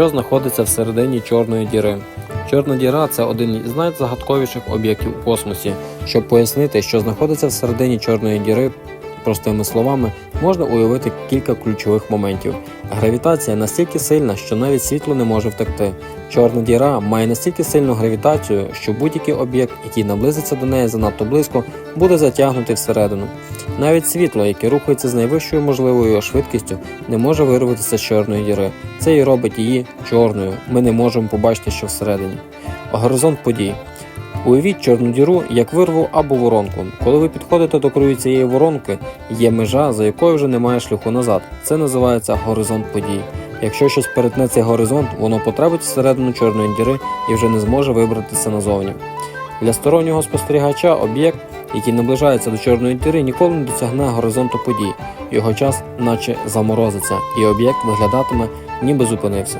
Що знаходиться всередині чорної діри? Чорна діра це один із найзагадковіших об'єктів у космосі. Щоб пояснити, що знаходиться всередині чорної діри, простими словами, можна уявити кілька ключових моментів. Гравітація настільки сильна, що навіть світло не може втекти. Чорна діра має настільки сильну гравітацію, що будь-який об'єкт, який наблизиться до неї занадто близько, буде затягнутий всередину. Навіть світло, яке рухається з найвищою можливою швидкістю, не може вирватися з чорної діри. Це і робить її чорною. Ми не можемо побачити, що всередині. Горизонт подій. Уявіть чорну діру як вирву або воронку. Коли ви підходите до краю цієї воронки, є межа, за якою вже немає шляху назад. Це називається горизонт подій. Якщо щось перетне цей горизонт, воно потрапить всередину чорної діри і вже не зможе вибратися назовні. Для стороннього спостерігача об'єкт, який наближається до чорної діри, ніколи не досягне горизонту подій. Його час наче заморозиться, і об'єкт виглядатиме, ніби зупинився.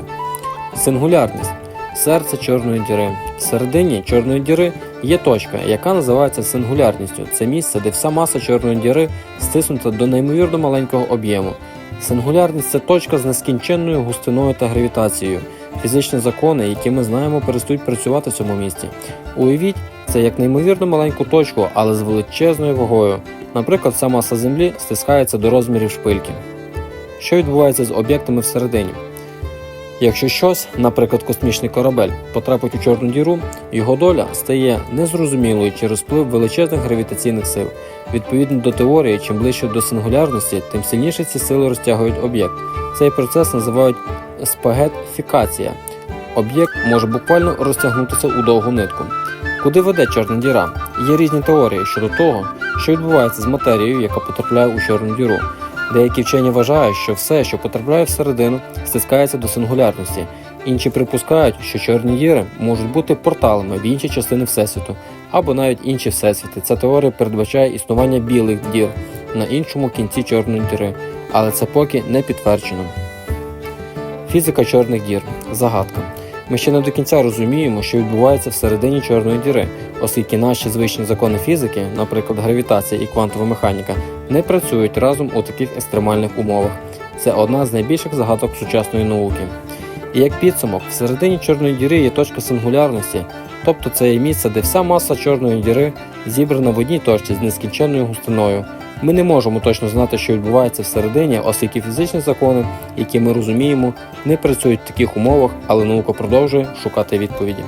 Сингулярність серце чорної діри. Всередині чорної діри є точка, яка називається сингулярністю. Це місце, де вся маса чорної діри стиснута до неймовірно маленького об'єму. Сингулярність це точка з нескінченною густиною та гравітацією. Фізичні закони, які ми знаємо, перестають працювати в цьому місці. Уявіть, це як неймовірно маленьку точку, але з величезною вагою. Наприклад, вся маса Землі стискається до розмірів шпильки. Що відбувається з об'єктами всередині? Якщо щось, наприклад, космічний корабель, потрапить у чорну діру, його доля стає незрозумілою через вплив величезних гравітаційних сил. Відповідно до теорії, чим ближче до сингулярності, тим сильніше ці сили розтягують об'єкт. Цей процес називають спагетифікація. Об'єкт може буквально розтягнутися у довгу нитку. Куди веде чорна діра? Є різні теорії щодо того, що відбувається з матерією, яка потрапляє у чорну діру. Деякі вчені вважають, що все, що потрапляє всередину, стискається до сингулярності. Інші припускають, що чорні діри можуть бути порталами в інші частини Всесвіту або навіть інші всесвіти. Ця теорія передбачає існування білих дір на іншому кінці чорної діри, але це поки не підтверджено. Фізика чорних дір загадка. Ми ще не до кінця розуміємо, що відбувається всередині чорної діри, оскільки наші звичні закони фізики, наприклад, гравітація і квантова механіка, не працюють разом у таких екстремальних умовах. Це одна з найбільших загадок сучасної науки. І як підсумок, всередині чорної діри є точка сингулярності, тобто це є місце, де вся маса чорної діри зібрана в одній точці з нескінченною густиною. Ми не можемо точно знати, що відбувається всередині, оскільки фізичні закони, які ми розуміємо, не працюють в таких умовах, але наука продовжує шукати відповіді.